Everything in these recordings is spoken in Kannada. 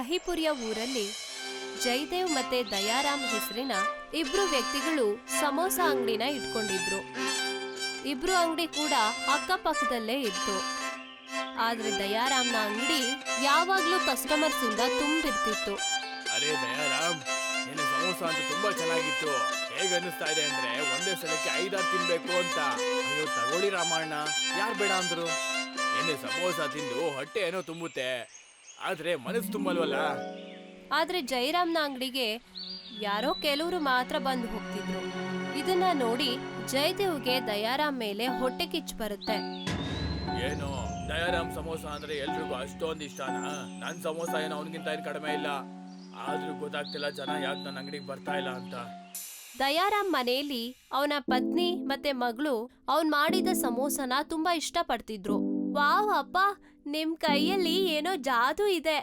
ದಹಿಪುರಿಯ ಊರಲ್ಲಿ ಜಯದೇವ್ ಮತ್ತೆ ದಯಾರಾಮ್ ಹೆಸರಿನ ಇಬ್ರು ವ್ಯಕ್ತಿಗಳು ಸಮೋಸ ಅಂಗಡಿನ ಇಟ್ಕೊಂಡಿದ್ರು. ಇಬ್ರು ಅಂಗಡಿ ಕೂಡ ಅಕ್ಕಪಕ್ಕದಲ್ಲೇ ಇತ್ತು. ಆದ್ರೆ ದಯಾರಾಮ್ನ ಅಂಗಡಿ ಯಾವಾಗ್ಲೂ ಕಸ್ಟಮರ್ಸ್ ಇಂದ ತುಂಬಿರ್ತಿತ್ತು. ಅರೇ ದಯಾರಾಮ್, ನಿನ್ನ ಸಮೋಸ ಅಂತ ತುಂಬಾ ಚೆನ್ನಾಗಿತ್ತು. ಹೇಗೆ ಅನಿಸ್ತಾ ಇದೆ ಅಂದ್ರೆ ಒಂದೇ ಸಲಕ್ಕೆ ಐದಾರು ತಿನ್ಬೇಕು ಅಂತ. ಅಯ್ಯೋ, ತಗೊಳ್ಳಿ ರಾಮಣ್ಣ. ಯಾರು ಬೇಡ ಅಂದ್ರು? ನಿನ್ನೆ ಸಮೋಸ ತಿಂದು ಹೊಟ್ಟೆ ಏನೋ ತುಂಬುತ್ತೆ. ಆದ್ರೆ ಮನಸ್ಸು ತುಂಬಲ್ವಲ್ಲ? ಆದ್ರೆ ಜೈರಾಮ್ನ ಅಂಗಡಿಗೆ ಯಾರೋ ಕೆಲವರು ಮಾತ್ರ ಬಂದು ಹೋಗ್ತಿದ್ರು. ಇದನ್ನ ನೋಡಿ ಜಯದೇವ್ಗೆ ದಯಾರಾಮ್ ಮೇಲೆ ಹೊಟ್ಟೆ ಕಿಚ್ಚು ಬರುತ್ತೆ. ಏನು? ದಯಾರಾಮ್ ಸಮೋಸ ಅಂದ್ರೆ ಎಲ್ರಿಗೂ ಅಷ್ಟೊಂದು ಇಷ್ಟನಾ? ನನ್ ಸಮೋಸ ಏನೋ ಅವನಿಗಿಂತ ಏನು ಕಡಿಮೆ ಇಲ್ಲ? ಆದ್ರೂ ಗೊತ್ತಾಗ್ತಿಲ್ಲ ಜನ ಯಾಕೆ ನನ್ನ ಅಂಗಡಿಗೆ ಬರ್ತಾ ಇಲ್ಲ ಅಂತ. ದಯಾರಾಮ್ ಮನೆಯಲ್ಲಿ ಅವನ ಪತ್ನಿ ಮತ್ತೆ ಮಗಳು ಅವನ್ ಮಾಡಿದ ಸಮೋಸನ ತುಂಬಾ ಇಷ್ಟಪಡ್ತಿದ್ರು. ವಾವ್ ಅಪ್ಪ ನಿಮ್ ಕೈಯಲ್ಲಿ ಏನೋ ಜಾದೂ ಇದೆ.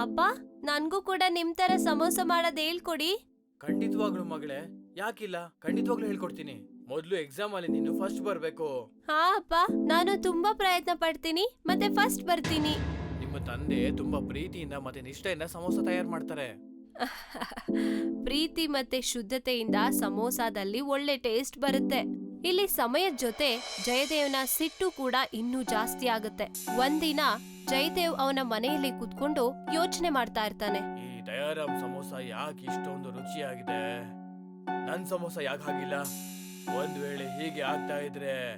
ಅಪ್ಪ ನನ್ಗೂ ಕೂಡ ನಿಮ್ ತರ ಸಮೋಸ ಮಾಡೋದ್ ಹೇಳ್ಕೊಡಿ. ಖಂಡಿತವಾಗ್ಲು ಮಗಳೇ. ಯಾಕಿಲ್ಲ? ಖಂಡಿತವಾಗ್ಲು ಹೇಳ್ಕೊಡ್ತೀನಿ. ಮೊದ್ಲು ಎಕ್ಸಾಮ್ ಅಲ್ಲಿ ನೀನು ಫಸ್ಟ್ ಬರ್ಬೇಕು. ಹಾ ಅಪ್ಪ ನಾನು ತುಂಬಾ ಪ್ರಯತ್ನ ಪಡ್ತೀನಿ ಮತ್ತೆ ಫಸ್ಟ್ ಬರ್ತೀನಿ. ನಿಮ್ಮ ತಂದೆ ತುಂಬಾ ಪ್ರೀತಿಯಿಂದ ಮತ್ತೆ ನಿಷ್ಠೆಯಿಂದ ಸಮೋಸ ತಯಾರು ಮಾಡ್ತಾರೆ. ಪ್ರೀತಿ ಮತ್ತೆ ಶುದ್ಧತೆಯಿಂದ ಸಮೋಸಾದಲ್ಲಿ ಒಳ್ಳೆ ಟೇಸ್ಟ್ ಬರುತ್ತೆ. ಇಲ್ಲಿ ಸಮಯದ ಜೊತೆ ಜಯದೇವ್ನ ಸಿಟ್ಟು ಕೂಡ ಇನ್ನೂ ಜಾಸ್ತಿ ಆಗುತ್ತೆ. ಒಂದಿನ ಜಯದೇವ್ ಅವನ ಮನೆಯಲ್ಲಿ ಕುತ್ಕೊಂಡು ಯೋಚನೆ ಮಾಡ್ತಾ ಇರ್ತಾನೆ. ಈ ದಯಾರಾಮ್ ಸಮೋಸ ಯಾಕೆ ಇಷ್ಟೊಂದು ರುಚಿಯಾಗಿದೆ? ನನ್ ಸಮೋಸ ಯಾಕೆ ಆಗಿಲ್ಲ ಒಂದ್ ವೇಳೆ ಹೀಗೆ ಆಗ್ತಾ ಇದ್ರೆ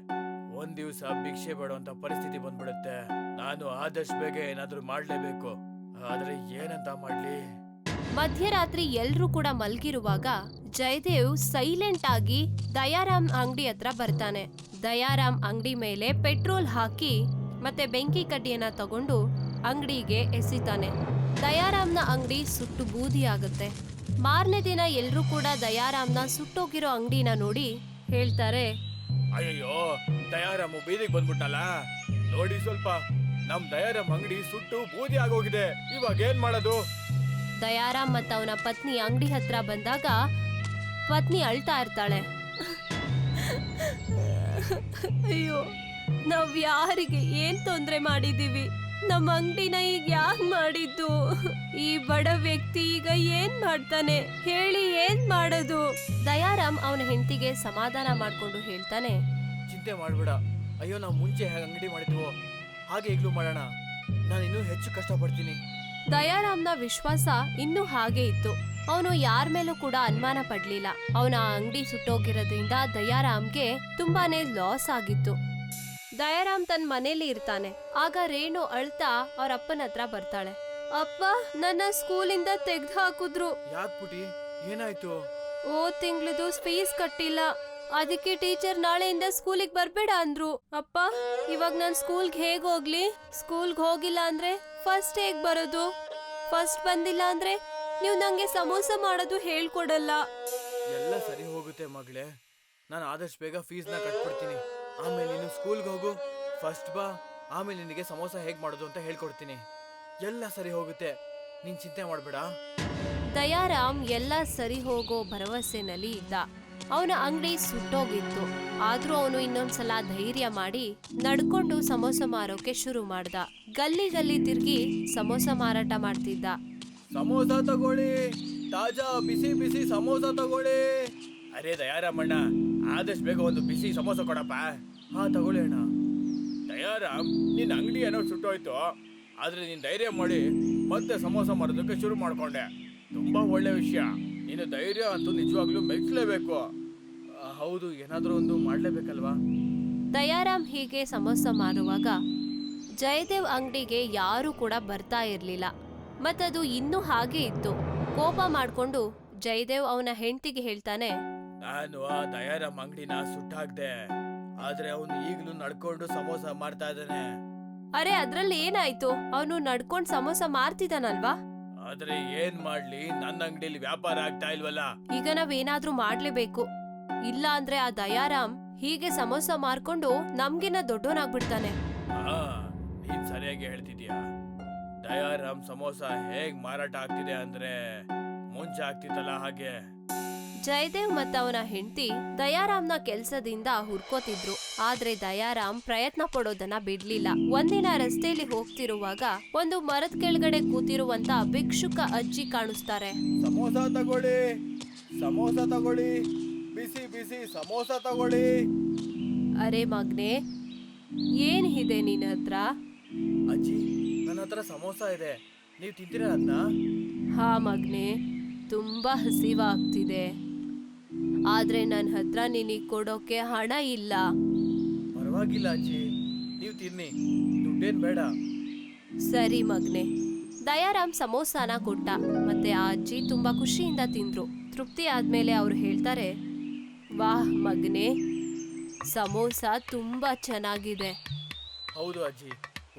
ಒಂದ್ ದಿವ್ಸ ಭಿಕ್ಷೆ ಬೇಡುವಂತ ಪರಿಸ್ಥಿತಿ ಬಂದ್ಬಿಡುತ್ತೆ. ನಾನು ಆದಷ್ಟು ಬೇಗ ಏನಾದ್ರೂ ಮಾಡ್ಲೇಬೇಕು. ಆದ್ರೆ ಏನಂತ ಮಾಡ್ಲಿ? ಮಧ್ಯರಾತ್ರಿ ಎಲ್ರೂ ಕೂಡ ಮಲ್ಗಿರುವಾಗ ಜಯದೇವ್ ಸೈಲೆಂಟ್ ಆಗಿ ದಯಾರಾಮ್ ಅಂಗಡಿ ಹತ್ರ ಬರ್ತಾನೆ. ದಯಾರಾಮ್ ಅಂಗಡಿ ಮೇಲೆ ಪೆಟ್ರೋಲ್ ಹಾಕಿ ಮತ್ತೆ ಬೆಂಕಿ ಕಡ್ಡಿಯನ್ನ ತಗೊಂಡು ಅಂಗಡಿಗೆ ಎಸಿತಾನೆ. ದಯಾರಾಮ್ನ ಅಂಗಡಿ ಸುಟ್ಟು ಬೂದಿ ಆಗುತ್ತೆ. ಮಾರನೇ ದಿನ ಎಲ್ಲರೂ ಕೂಡ ದಯಾರಾಮ್ನ ಸುಟ್ಟೋಗಿರೋ ಅಂಗಡಿನ ನೋಡಿ ಹೇಳ್ತಾರೆ ಅಯ್ಯೋ ದಯಾರಾಮ್ ಬೀದಿಗೆ ಬಂದ್ಬಿಟ್ಟಲ್ಲ ನೋಡಿ ಸ್ವಲ್ಪ. ನಮ್ ದಯಾರಾಮ್ ಅಂಗಡಿ ಸುಟ್ಟು ಬೂದಿ ಆಗೋಗಿದೆ. ಇವಾಗ ಏನ್ ಮಾಡೋದು? ದಯಾರಾಮ್ ಮತ್ತು ಅವನ ಪತ್ನಿ ಅಂಗಡಿ ಹತ್ರ ಬಂದಾಗ ಪತ್ನಿ ಅಳ್ತಾ ಇರ್ತಾಳೆ. ಅಯ್ಯೋ, ನಾವ್ ಯಾರಿಗೆ ಏನ್ ತೊಂದ್ರೆ ಮಾಡಿದೀವಿ? ನಮ್ಮ ಅಂಗಡಿನ ಈಗ ಯಾಕೆ ಮಾಡಿದ್ದು? ಈ ಬಡ ವ್ಯಕ್ತಿ ಈಗ ಏನ್ ಮಾಡ್ತಾನೆ? ಹೇಳಿ ಏನ್ ಮಾಡೋದು? ದಯಾರಾಮ್ ಅವನ ಹೆಂಡತಿಗೆ ಸಮಾಧಾನ ಮಾಡ್ಕೊಂಡು ಹೇಳ್ತಾನೆ. ಚಿಂತೆ ಮಾಡ್ಬೇಡ. ಅಯ್ಯೋ, ನಾವು ಮುಂಚೆ ಹೇಗೆ ಅಂಗಡಿ ಮಾಡಿದ್ವೋ? ಹಾಗೆ ಈಗಲೂ ಮಾಡೋಣ. ನಾನು ಇನ್ನೂ ಹೆಚ್ಚು ಕಷ್ಟಪಡ್ತೀನಿ. ದಯಾರಾಮ್ನ ವಿಶ್ವಾಸ ಇನ್ನೂ ಹಾಗೆ ಇತ್ತು. ಅವನು ಯಾರ ಮೇಲೂ ಕೂಡ ಅನುಮಾನ ಪಡ್ಲಿಲ್ಲ. ಅವನ ಅಂಗಡಿ ಸುಟ್ಟೋಗಿರೋದ್ರಿಂದ ದಯಾರಾಮ್ಗೆ ತುಂಬಾನೇ ಲಾಸ್ ಆಗಿತ್ತು. ದಯಾರಾಮ್ ತನ್ನ ಮನೇಲಿ ಇರ್ತಾನೆ. ಆಗ ರೇಣು ಅಳ್ತಾ ಅವ್ರ ಅಪ್ಪನ ಹತ್ರ ಬರ್ತಾಳೆ. ಅಪ್ಪ ನನ್ನ ಸ್ಕೂಲಿಂದ ತೆಗ್ದು ಹಾಕಿದ್ರು. ಯಾಕೆ ಪುಟಿ? ಏನಾಯ್ತು? ಓ ತಿಂಗ್ಳದು ಫೀಸ್ ಕಟ್ಟಿಲ್ಲ. ಅದಕ್ಕೆ ಟೀಚರ್ ನಾಳೆಯಿಂದ ಸ್ಕೂಲಿಗೆ ಬರ್ಬೇಡ ಅಂದ್ರು. ಅಪ್ಪ ಇವಾಗ ನಾನು ಸ್ಕೂಲ್ಗೆ ಹೇಗ್ ಹೋಗ್ಲಿ? ಸ್ಕೂಲ್ಗೆ ಹೋಗಿಲ್ಲ ಅಂದ್ರೆ ಫಸ್ಟ್ ಹೇಗ್ ಬರೋದು. ಫಸ್ಟ್ ಬಂದಿಲ್ಲ ಅಂದ್ರೆ ನೀವು ನಂಗೆ ಸಮೋಸ ಮಾಡೋದು ಹೇಳ್ಕೊಡಲ್ಲ. ಎಲ್ಲ ಸರಿ ಹೋಗುತ್ತೆ ಮಗಳೇ. ನಾನು ಆದಷ್ಟು ಬೇಗ ಫೀಸ್ನ ಕಟ್ಬಿಡ್ತೀನಿ. ಆಮೇಲೆ ನೀನು ಸ್ಕೂಲ್ಗೆ ಹೋಗು. ಫಸ್ಟ್ ಬಾ. ಆಮೇಲೆ ನಿನಗೆ ಸಮೋಸ ಹೇಗೆ ಮಾಡೋದು ಅಂತ ಹೇಳ್ಕೊಡ್ತೀನಿ. ಎಲ್ಲ ಸರಿ ಹೋಗುತ್ತೆ. ನೀನ್ ಚಿಂತೆ ಮಾಡಬೇಡ. ದಯಾರಾಮ್ ಎಲ್ಲ ಸರಿ ಹೋಗೋ ಭರವಸೆನಲ್ಲಿ ಇದ್ದ. ಅವನ ಅಂಗಡಿ ಸುಟ್ಟೋಗಿತ್ತು. ಆದ್ರೂ ಅವನು ಇನ್ನೊಂದ್ಸಲ ಧೈರ್ಯ ಮಾಡಿ ನಡ್ಕೊಂಡು ಸಮೋಸ ಮಾರೋಕೆ ಶುರು ಮಾಡ್ದ. ಗಲ್ಲಿ ಗಲ್ಲಿ ತಿರ್ಗಿ ಸಮೋಸ ಮಾರಾಟ ಮಾಡ್ತಿದ್ದ. ಸಮೋಸ ತಗೊಳ್ಳಿ. ತಾಜಾ ಬಿಸಿ ಬಿಸಿ ಸಮೋಸ ತಗೊಳ್ಳಿ. ಅರೇ ದಯಾರಾಮಣ್ಣ, ಆದಷ್ಟು ಬೇಗ ಒಂದು ಬಿಸಿ ಸಮೋಸ ಕೊಡಪ್ಪ. ಹಾ, ತಗೊಳ್ಳಿ ಅಣ್ಣ. ದಯಾರಾಮ್, ನಿನ್ನ ಅಂಗಡಿ ಏನೋ ಸುಟ್ಟೋಯ್ತು. ಆದ್ರೆ ನೀನ್ ಧೈರ್ಯ ಮಾಡಿ ಮತ್ತೆ ಸಮೋಸ ಮಾರೋದಕ್ಕೆ ಶುರು ಮಾಡ್ಕೊಂಡೆ. ತುಂಬಾ ಒಳ್ಳೆ ವಿಷಯ. ನೀನು ಧೈರ್ಯ ಅಂತೂ ನಿಜವಾಗ್ಲೂ ಮೆಚ್ಚಲೇಬೇಕು ಹೌದು ಏನಾದರೂ ಒಂದು ಮಾಡ್ಲೇಬೇಕಲ್ವಾ? ದಯಾರಾಮ್ ಹೀಗೆ ಸಮೋಸ ಮಾರುವಾಗ ಜಯದೇವ್ ಅಂಗಡಿಗೆ ಯಾರೂ ಕೂಡ ಬರ್ತಾ ಇರ್ಲಿಲ್ಲ. ಮತ್ತದು ಇನ್ನೂ ಹಾಗೆ ಇತ್ತು. ಕೋಪ ಮಾಡ್ಕೊಂಡು ಜಯದೇವ್ ಅವನ ಹೆಂಡತಿಗೆ ಹೇಳ್ತಾನೆ ನಾನು ಆ ದಯಾರಾಮ್ ಅಂಗಡಿನ ಸುಟ್ಟಾಕ್ದೆ ಆದ್ರೆ ಅವನು ಈಗಲೂ ನಡ್ಕೊಂಡು ಸಮೋಸ ಮಾಡ್ತಾ ಇದ್ದಾನೆ. ಅರೆ ಅದ್ರಲ್ಲಿ ಏನಾಯ್ತು? ಅವನು ನಡ್ಕೊಂಡ್ ಸಮೋಸ ಮಾರ್ತಿದ್ದಾನಲ್ವಾ? ಆದ್ರೆ ಏನ್ ಮಾಡ್ಲಿ ನನ್ನ ಅಂಗಡಿಲಿ ವ್ಯಾಪಾರ ಆಗ್ತಾ ಇಲ್ವಲ್ಲ? ಈಗ ನಾವೇನಾದ್ರೂ ಮಾಡ್ಲೇಬೇಕು. ಇಲ್ಲ ಅಂದ್ರೆ ಆ ದಯಾರಾಮ್ ಹೀಗೆ ಸಮೋಸ ಮಾರ್ಕೊಂಡು ನಮ್ಗಿನ್ನ ದೊಡ್ಡವನಾಗ್ಬಿಡ್ತಾನೆ. ಹಾ ನೀನ್ ಸರಿಯಾಗಿ ಹೇಳ್ತಿದ್ಯಾ? ದಯಾರಾಮ್ ಸಮೋಸ ಹೇಗ್ ಮಾರಾಟ ಆಗ್ತಿದೆ ಅಂದ್ರೆ ಮುಂಚೆ ಆಗ್ತಿತ್ತಲ್ಲ ಹಾಗೆ. ಜಯದೇವ್ ಮತ್ತು ಅವನ ಹೆಂಡತಿ ದಯಾರಾಮ್ನ ಕೆಲ್ಸದಿಂದ ಹುರ್ಕೋತಿದ್ರು. ಆದ್ರೆ ದಯಾರಾಮ್ ಪ್ರಯತ್ನ ಪಡೋದನ್ನ ಬಿಡ್ಲಿಲ್ಲ. ಒಂದಿನ ರಸ್ತೆಯಲ್ಲಿ ಹೋಗ್ತಿರುವಾಗ ಒಂದು ಮರದ ಕೆಳಗಡೆ ಕೂತಿರುವಂತ ಭಿಕ್ಷುಕ ಅಜ್ಜಿ ಕಾಣಿಸ್ತಾರೆ. ಸಮೋಸ ತಗೊಳ್ಳಿ ಸಮೋಸ ತಗೊಳ್ಳಿ. ಬಿಸಿ ಬಿಸಿ ಸಮೋಸ ತಗೊಳ್ಳಿ. ಅರೆ ಮಗ್ನೆ ಏನ್ ಇದೆ ನಿನ್ನ ಹತ್ರ? ಅಜ್ಜಿ ನನ್ನ ಹತ್ರ ಸಮೋಸ ಇದೆ. ನೀವು ತಿಂತೀರಾ ಅದನ್ನ ಹಾ ಮಗ್ನೆ ತುಂಬಾ ಹಸಿವಾಗ್ತಿದೆ. ಆದ್ರೆ ನನ್ನ ಹತ್ರ ನಿನಗೆ ಕೊಡೋಕೆ ಹಣ ಇಲ್ಲ. ಪರವಾಗಿಲ್ಲ ಅಜ್ಜಿ ನೀವು ತಿನ್ನಿ. ದುಡ್ಡೇನ್ ಬೇಡ. ಸರಿ ಮಗ್ನೆ ದಯಾರಾಮ್ ಸಮೋಸಾನ ಕೊಟ್ಟ ಮತ್ತೆ ಆ ಅಜ್ಜಿ ತುಂಬಾ ಖುಷಿಯಿಂದ ತಿಂದ್ರು. ತೃಪ್ತಿ ಆದ್ಮೇಲೆ ಅವ್ರು ಹೇಳ್ತಾರೆ ವಾಹ್ ಮಗ್ನೆ. ಸಮೋಸ ತುಂಬಾ ಚೆನ್ನಾಗಿದೆ. ಹೌದು ಅಜ್ಜಿ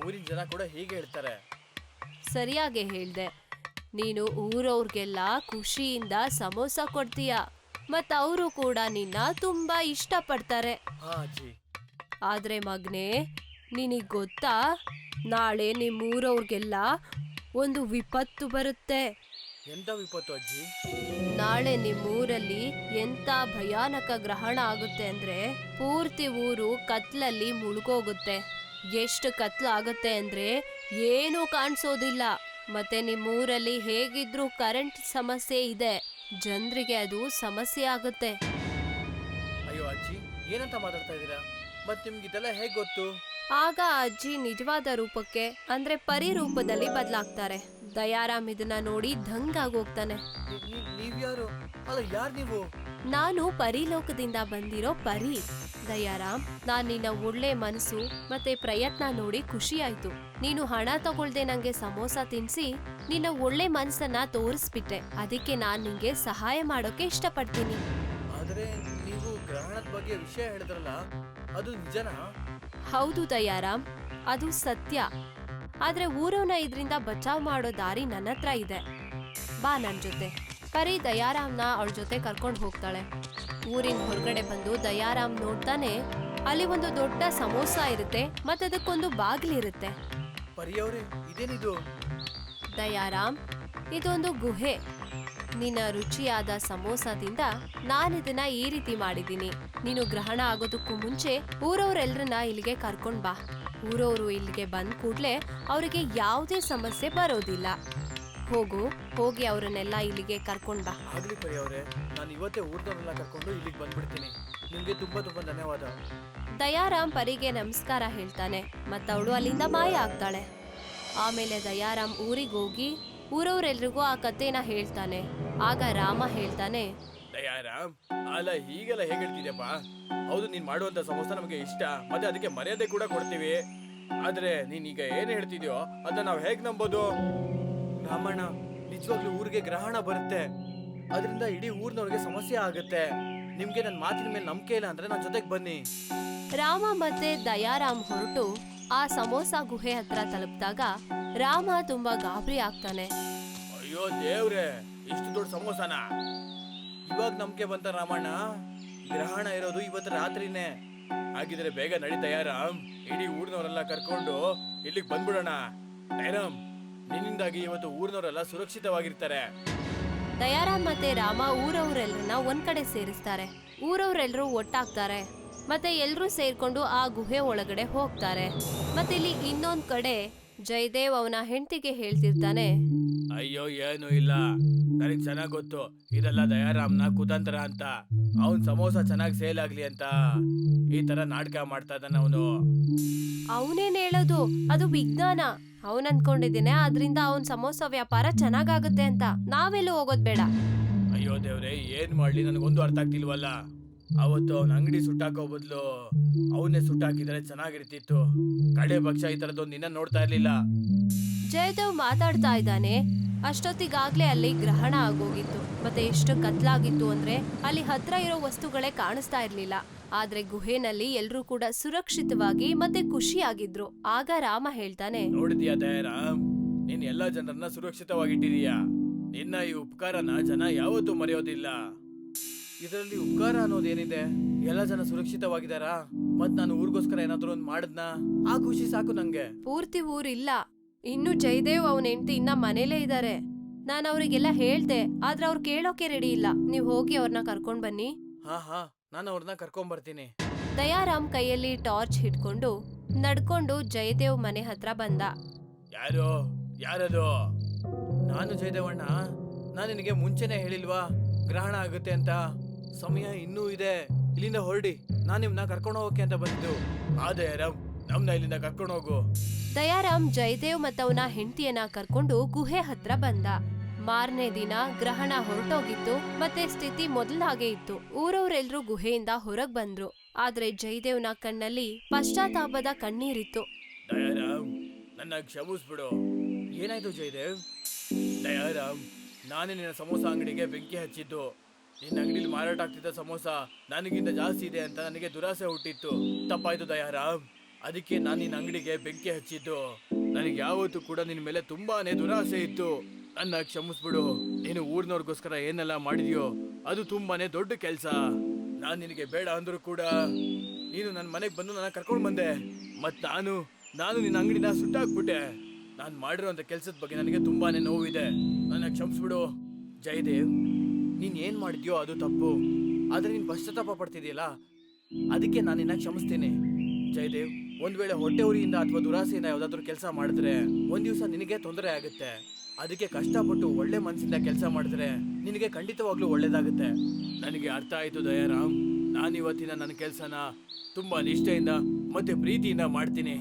ಊರಿನ ಜನ ಕೂಡ ಹೀಗೆ ಹೇಳ್ತಾರೆ. ಸರಿಯಾಗಿ ಹೇಳ್ದೆ. ನೀನು ಊರವ್ರಿಗೆಲ್ಲ ಖುಷಿಯಿಂದ ಸಮೋಸ ಕೊಡ್ತೀಯ? ಮತ್ ಅವರು ಕೂಡ ನಿನ್ನ ತುಂಬಾ ಇಷ್ಟಪಡ್ತಾರೆ. ಹಾ ಅಜ್ಜಿ. ಆದ್ರೆ ಮಗ್ನೆ ನಿನಗೆ ಗೊತ್ತಾ? ನಾಳೆ ನಿಮ್ಮೂರವ್ರಿಗೆಲ್ಲ ಒಂದು ವಿಪತ್ತು ಬರುತ್ತೆ. ಎಂತ ವಿಪತ್ತು ಅಜ್ಜಿ? ನಾಳೆ ನಿಮ್ಮೂರಲ್ಲಿ ಎಂತ ಭಯಾನಕ ಗ್ರಹಣ ಆಗುತ್ತೆ ಅಂದ್ರೆ ಪೂರ್ತಿ ಊರು ಕತ್ಲಲ್ಲಿ ಮುಳುಗೋಗುತ್ತೆ. ಎಷ್ಟು ಕತ್ಲಾಗುತ್ತೆ ಅಂದ್ರೆ ಏನೂ ಕಾಣಿಸೋದಿಲ್ಲ. ಮತ್ತೆ ನಿಮ್ಮೂರಲ್ಲಿ ಹೇಗಿದ್ರೂ ಕರೆಂಟ್ ಸಮಸ್ಯೆ ಇದೆ. ಜನರಿಗೆ ಅದು ಸಮಸ್ಯೆ ಆಗುತ್ತೆ. ಅಯ್ಯೋ ಅಜ್ಜಿ ಏನಂತ ಮಾತಾಡ್ತಾ ಇದ್ದೀರಾ? ಮತ್ತೆ ನಿಮ್ಗೆ ಇದೆಲ್ಲ ಹೇಗೆ ಗೊತ್ತು? ಆಗ ಅಜ್ಜಿ ನಿಜವಾದ ರೂಪಕ್ಕೆ ಅಂದ್ರೆ ಪರಿರೂಪದಲ್ಲಿ ಬದಲಾಗ್ತಾರೆ. ದಯಾರಾಮ್ ಇದನ್ನ ನೋಡಿ ದಂಗಾಗೋಗ್ತಾನೆ. ನೀ- ನೀ- ನೀವ್ಯಾರು? ಅಲ್ಲ ಯಾರು ನೀವು? ನಾನು ಪರಿಲೋಕದಿಂದ ಬಂದಿರೋ ಪರಿ. ದಯಾರಾಮ್ ನಾನ್ ನಿನ್ನ ಒಳ್ಳೆ ಮನಸ್ಸು ಮತ್ತೆ ಪ್ರಯತ್ನ ನೋಡಿ ಖುಷಿ ಆಯ್ತು ನೀನು ಹಣ ತಗೊಳ್ದೆ ನಂಗೆ ಸಮೋಸ ತಿನ್ಸಿ ನಿನ್ನ ಒಳ್ಳೆ ಮನಸ್ಸನ್ನ ತೋರಿಸ್ಬಿಟ್ಟೆ. ಅದಕ್ಕೆ ನಾನ್ ನಿಂಗೆ ಸಹಾಯ ಮಾಡೋಕೆ ಇಷ್ಟಪಡ್ತೀನಿ. ಆದ್ರೆ ನೀವು ಗ್ರಹಣದ ಬಗ್ಗೆ ವಿಷಯ ಹೇಳಿದ್ರಲ್ಲ ಅದು ನಿಜನಾ? ಹೌದು ದಯಾರಾಮ್ ಅದು ಸತ್ಯ. ಆದ್ರೆ ಊರವನ ಇದರಿಂದ ಬಚಾವ್ ಮಾಡೋ ದಾರಿ ನನ್ನ ಹತ್ರ ಇದೆ. ಬಾ ನನ್ ಜೊತೆ. ಪರಿ ದಯಾರಾಮ್ನ ಅವಳ ಜೊತೆ ಕರ್ಕೊಂಡು ಹೋಗ್ತಾಳೆ. ಊರಿನ ಹೊರಗಡೆ ಬಂದು ದಯಾರಾಮ್ ನೋಡ್ತಾನೆ ಅಲ್ಲಿ ಒಂದು ದೊಡ್ಡ ಸಮೋಸ ಇರುತ್ತೆ ಮತ್ತೆ ಅದಕ್ಕೊಂದು ಬಾಗಿಲಿರುತ್ತೆ ಪರಿಯವ್ರೆ ಇದೇನಿದು? ದಯಾರಾಮ್ ಇದೊಂದು ಗುಹೆ. ನಿನ್ನ ರುಚಿಯಾದ ಸಮೋಸದಿಂದ ಇದನ್ನ ಈ ರೀತಿ ಮಾಡಿದ್ದೀನಿ. ನೀನು ಗ್ರಹಣ ಆಗೋದಕ್ಕೂ ಮುಂಚೆ ಊರವ್ರೆಲ್ರನ್ನ ಇಲ್ಲಿಗೆ ಕರ್ಕೊಂಡ್ ಬಾ. ಊರವರು ಇಲ್ಲಿಗೆ ಬಂದ ಕೂಡ್ಲೆ ಅವರಿಗೆ ಯಾವುದೇ ಸಮಸ್ಯೆ ಬರೋದಿಲ್ಲ. ಹೋಗು ಹೋಗಿ ಅವರನ್ನೆಲ್ಲ ಇಲ್ಲಿಗೆ ಕರ್ಕೊಂಡ್ ಬಾ. ಪರಿ ಅವರೇ ನಾನು ಇವತ್ತೇ ಊರ್ದವರೆಲ್ಲ ಕರ್ಕೊಂಡು ಇಲ್ಲಿಗೆ ಬಂದ್ಬಿಡ್ತೀನಿ. ನಿಮ್ಗೆ ತುಂಬಾ ತುಂಬಾ ಧನ್ಯವಾದ. ದಯಾರಾಮ್ ಪರಿಗೆ ನಮಸ್ಕಾರ ಹೇಳ್ತಾನೆ ಮತ್ತವಳು ಅಲ್ಲಿಂದ ಮಾಯ ಆಗ್ತಾಳೆ. ಆಮೇಲೆ ದಯಾರಾಮ್ ಊರಿಗೆ ಹೋಗಿ ಊರವ್ರೆಲ್ರಿಗೂ ಆ ಕಥೆನ ಹೇಳ್ತಾನೆ. ಆಗ ರಾಮ ಹೇಳ್ತಾನೆ ದಯಾರಾಮ್ ಅಲ್ಲ ಹೀಗೆಲ್ಲ ಹೇಗೆ ಹೇಳ್ತಿದ್ಯಪ್ಪ? ಹೌದು ನೀನ್ ಮಾಡುವಂತ ಸಮೋಸ ನಮಗೆ ಇಷ್ಟ ಮತ್ತೆ ಅದಕ್ಕೆ ಮರ್ಯಾದೆ ಕೂಡ ಕೊಡ್ತೀವಿ. ಆದ್ರೆ ನೀನ್ ಈಗ ಏನ್ ಹೇಳ್ತಿದ್ಯೋ ಅದನ್ನ ನಾವ್ ಹೇಗ್ ನಂಬೋದು? ರಾಮಣ್ಣ ನಿಜವಾಗ್ಲೂ ಊರಿಗೆ ಗ್ರಹಣ ಬರುತ್ತೆ. ಅದರಿಂದ ಇಡೀ ಊರ್ನವ್ರಿಗೆ ಸಮಸ್ಯೆ ಆಗುತ್ತೆ. ನಿಮ್ಗೆ ನನ್ನ ಮಾತಿನ ಮೇಲೆ ನಂಬಿಕೆ ಇಲ್ಲ ಅಂದ್ರೆ ನನ್ನ ಜೊತೆಗೆ ಬನ್ನಿ. ರಾಮ ಮತ್ತೆ ದಯಾರಾಮ್ ಹೊರಟು ಆ ಸಮೋಸ ಗುಹೆ ಹತ್ರ ತಲುಪಿದಾಗ ರಾಮ ತುಂಬಾ ಗಾಬರಿ ಆಗ್ತಾನೆ. ಅಯ್ಯೋ ದೇವ್ರೆ ಇಷ್ಟು ದೊಡ್ಡ ಸಮೋಸನ? ಇವಾಗ ನಂಬಿಕೆ ಬಂತ ರಾಮಣ್ಣ, ಗ್ರಹಣ ಇರೋದು ಇವತ್ತು ರಾತ್ರಿನೇ. ಹಾಗಿದ್ರೆ ಬೇಗ ನಡಿ ದಯಾರಾಮ್ ಇಡೀ ಊರಿನವರೆಲ್ಲ ಕರ್ಕೊಂಡು ಇಲ್ಲಿಗೆ ಬಂದ್ಬಿಡೋಣ. ದಯಾರಾಮ್ ನಿನ್ನಿಂದಾಗಿ ಇವತ್ತು ಊರಿನವರೆಲ್ಲ ಸುರಕ್ಷಿತವಾಗಿರ್ತಾರೆ. ದಯಾರಾಮ್ ಮತ್ತೆ ರಾಮ ಊರವ್ರೆಲ್ರನ್ನ ಒಂದ್ ಕಡೆ ಸೇರಿಸ್ತಾರೆ. ಊರವ್ರೆಲ್ರೂ ಒಟ್ಟಾಗ್ತಾರೆ. ಮತ್ತೆ ಎಲ್ಲರೂ ಸೇರ್ಕೊಂಡು ಆ ಗುಹೆ ಒಳಗಡೆ ಹೋಗ್ತಾರೆ. ಮತ್ತೆ ಇಲ್ಲಿ ಇನ್ನೊಂದ್ ಕಡೆ ಜಯದೇವ್ ಅವನ ಹೆಂಡತಿಗೆ ಹೇಳ್ತಿರ್ತಾನೆ ಅಯ್ಯೋ ಏನು ಇಲ್ಲ. ನನಗ್ ಚೆನ್ನಾಗ್ ಗೊತ್ತು. ಇದೆಲ್ಲ ದಯಾರಾಮ್ನ ಕುತಂತ್ರ ಅಂತ. ಅವನ್ ಸಮೋಸ ಚೆನ್ನಾಗ್ ಸೇಲ್ ಆಗ್ಲಿ ಅಂತ. ಈ ತರ ನಾಟಕ ಮಾಡ್ತಾ ಇದ್ದಾನ ಅವನು. ಅವನೇನ್ ಹೇಳೋದು? ಅದು ವಿಜ್ಞಾನ. ಅವನ್ ಅನ್ಕೊಂಡಿದ್ದೀನಿ ಅದ್ರಿಂದ ಅವನ್ ಸಮೋಸ ವ್ಯಾಪಾರ ಚೆನ್ನಾಗಾಗುತ್ತೆ ಅಂತ. ನಾವೆಲ್ಲೂ ಹೋಗೋದ್ ಬೇಡ. ಅಯ್ಯೋ ದೇವ್ರೆ ಏನ್ ಮಾಡ್ಲಿ? ನನಗೊಂದು ಅರ್ಥ ಆಗ್ತಿಲ್ವಲ್ಲ. ಅವತ್ತು ಅವನ ಅಂಗಡಿ ಸುಟ್ಟಾಕೋ ಬದಲು ಅವನ್ನೇ ಸುಟ್ಟಾಕಿದ್ರೆ ಚೆನ್ನಾಗಿರ್ತಿತ್ತು. ಕಡೆ ಪಕ್ಷ ಈ ತರದೊಂದು ನಿನ್ನ ನೋಡ್ತಾ ಇರ್ಲಿಲ್ಲ. ಜಯದೇವ್ ಮಾತಾಡ್ತಾ ಇದ್ದಾನೆ. ಅಷ್ಟೊತ್ತಿಗಾಗ್ಲೇ ಅಲ್ಲಿ ಗ್ರಹಣ ಆಗೋಗಿತ್ತು. ಮತ್ತೆ ಎಷ್ಟು ಕತ್ಲಾಗಿತ್ತು ಅಂದ್ರೆ ಅಲ್ಲಿ ಹತ್ರ ಇರೋ ವಸ್ತುಗಳೇ ಕಾಣಿಸ್ತಾ ಇರ್ಲಿಲ್ಲ. ಆದ್ರೆ ಗುಹೆನಲ್ಲಿ ಎಲ್ರೂ ಕೂಡ ಸುರಕ್ಷಿತವಾಗಿ ಮತ್ತೆ ಖುಷಿಯಾಗಿದ್ರು. ಆಗ ರಾಮ ಹೇಳ್ತಾನೆ ನೋಡಿದ್ಯಾ ದಯಾರಾಮ್? ನೀನ್ ಎಲ್ಲಾ ಜನರನ್ನ ಸುರಕ್ಷಿತವಾಗಿಟ್ಟಿದೀಯಾ? ನಿನ್ನ ಈ ಉಪಕಾರನ ಜನ ಯಾವತ್ತೂ ಮರೆಯೋದಿಲ್ಲ. ಇದರಲ್ಲಿ ಉಪಕಾರ ಅನ್ನೋದೇನಿದೆ ಎಲ್ಲ ಜನ ಸುರಕ್ಷಿತವಾಗಿದಾರಾ ಮತ್ ನಾನು ಊರಿಗೋಸ್ಕರ ಏನಾದ್ರೂ ಒಂದ್ ಮಾಡದ್ನಾ? ಆ ಖುಷಿ ಸಾಕು ನಂಗೆ. ಪೂರ್ತಿ ಊರಿಲ್ಲ. ಇನ್ನು ಜಯದೇವ್ ಅವನ ಹೆಂಡತಿ ಇನ್ನ ಮನೇಲೇ ಇದ್ದಾರೆ ನಾನು ಅವರಿಗೆಲ್ಲ ಹೇಳ್ದೆ ಆದ್ರೆ ಅವ್ರು ಕೇಳೋಕೆ ರೆಡಿ ಇಲ್ಲ. ನೀವು ಹೋಗಿ ಅವ್ರನ್ನ ಕರ್ಕೊಂಡ್ ಬನ್ನಿ. ಹಾ ಹಾ ನಾನು ಅವ್ರನ್ನ ಕರ್ಕೊಂಡ್ ಬರ್ತೀನಿ. ದಯಾರಾಮ್ ಕೈಯಲ್ಲಿ ಟಾರ್ಚ್ ಹಿಡ್ಕೊಂಡು ನಡ್ಕೊಂಡು ಜಯದೇವ್ ಮನೆ ಹತ್ರ ಬಂದ. ಯಾರು? ಯಾರದು? ನಾನು ಜಯದೇವಣ್ಣ. ನಾನು ನಿನಗೆ ಮುಂಚೆನೆ ಹೇಳಿಲ್ವಾ? ಗ್ರಹಣ ಆಗುತ್ತೆ ಅಂತ. ಸಮಯ ಇನ್ನೂ ಇದೆ. ಇಲ್ಲಿಂದ ಹೊರಡಿ. ನಾನು ನಿಮ್ನ ಕರ್ಕೊಂಡು ಹೋಗಕ್ಕೆ ಅಂತ ಬಂದಿದ್ದು. ಅದೇ ರಾಮ್ ನಮ್ನ ಇಲ್ಲಿಂದ ಕರ್ಕೊಂಡು ಹೋಗು. ದಯಾರಾಮ್ ಜಯದೇವ್ ಮತ್ತವನ ಹೆಂಡತಿಯನ್ನ ಕರ್ಕೊಂಡು ಗುಹೆ ಹತ್ರ ಬಂದ. ಮಾರನೇ ದಿನ ಗ್ರಹಣ ಹೊರಟೋಗಿತ್ತು ಮತ್ತೆ ಸ್ಥಿತಿ ಮೊದಲಾಗೆ ಇತ್ತು. ಊರವರೆಲ್ಲರೂ ಗುಹೆಯಿಂದ ಹೊರಗ್ ಬಂದ್ರು. ಆದ್ರೆ ಜಯದೇವ್ನ ಕಣ್ಣಲ್ಲಿ ಪಶ್ಚಾತ್ತಾಪದ ಕಣ್ಣೀರಿತ್ತು. ದಯಾರಾಮ್, ನನ್ನ ಕ್ಷಮಿಸ್ಬಿಡು. ಏನಾಯ್ತು ಜಯದೇವ್? ದಯಾರಾಮ್, ನಾನೇ ನಿನ್ನ ಸಮೋಸ ಅಂಗಡಿಗೆ ಬೆಂಕಿ ಹಚ್ಚಿದ್ದು. ನಿನ್ನ ಅಂಗಡಿಲಿ ಮಾರಾಟ ಆಗ್ತಿದ್ದ ಸಮೋಸ ನನಗಿಂತ ಜಾಸ್ತಿ ಇದೆ ಅಂತ ನನಗೆ ದುರಾಸೆ ಹುಟ್ಟಿತ್ತು. ತಪ್ಪಾಯ್ತು ದಯಾರಾಮ್. ಅದಕ್ಕೆ ನಾನು ನಿನ್ನ ಅಂಗಡಿಗೆ ಬೆಂಕಿ ಹಚ್ಚಿದ್ದು. ನನಗೆ ಯಾವತ್ತೂ ಕೂಡ ನಿನ್ನ ಮೇಲೆ ತುಂಬಾನೇ ದುರಾಸೆ ಇತ್ತು. ನನ್ನ ಕ್ಷಮಿಸ್ಬಿಡು. ನೀನು ಊರ್ನವ್ರಿಗೋಸ್ಕರ ಏನೆಲ್ಲ ಮಾಡಿದ್ಯೋ ಅದು ತುಂಬಾನೇ ದೊಡ್ಡ ಕೆಲಸ. ನಾನು ನಿನಗೆ ಬೇಡ ಅಂದ್ರೂ ಕೂಡ ನೀನು ನನ್ನ ಮನೆಗೆ ಬಂದು ನನ್ನ ಕರ್ಕೊಂಡು ಬಂದೆ. ಮತ್ತು ನಾನು ನಾನು ನಿನ್ನ ಅಂಗಡಿನ ಸುಟ್ಟಾಕ್ಬಿಟ್ಟೆ. ನಾನು ಮಾಡಿರೋಂಥ ಕೆಲಸದ ಬಗ್ಗೆ ನನಗೆ ತುಂಬಾನೇ ನೋವಿದೆ. ನನ್ನ ಕ್ಷಮಿಸ್ಬಿಡು. ಜಯದೇವ್, ನೀನು ಏನು ಮಾಡಿದ್ಯೋ ಅದು ತಪ್ಪು. ಆದರೆ ನೀನು ಪಶ್ಚಾತ್ತಾಪ ಪಡ್ತಿದ್ಯಲ್ಲ ಅದಕ್ಕೆ ನಾನು ನಿನ್ನ ಕ್ಷಮಿಸ್ತೀನಿ. ಜಯದೇವ್. ಒಂದ್ ವೇಳೆ ಹೊಟ್ಟೆ ಉರಿಯಿಂದ ಅಥವಾ ದುರಾಸೆಯಿಂದ ಯಾವ್ದಾದ್ರು ಕೆಲಸ ಮಾಡಿದ್ರೆ ಒಂದ್ ದಿವಸ ನಿನಗೆ ತೊಂದರೆ ಆಗುತ್ತೆ. ಅದಕ್ಕೆ ಕಷ್ಟಪಟ್ಟು ಒಳ್ಳೆ ಮನಸ್ಸಿಂದ ಕೆಲಸ ಮಾಡಿದ್ರೆ ನಿನಗೆ ಖಂಡಿತವಾಗ್ಲೂ ಒಳ್ಳೇದಾಗುತ್ತೆ. ನನಗೆ ಅರ್ಥ ಆಯ್ತು ದಯಾರಾಮ್. ನಾನು ಇವತ್ತಿನ ನನ್ನ ಕೆಲಸನ ತುಂಬಾ ನಿಷ್ಠೆಯಿಂದ ಮತ್ತೆ ಪ್ರೀತಿಯಿಂದ ಮಾಡ್ತೀನಿ.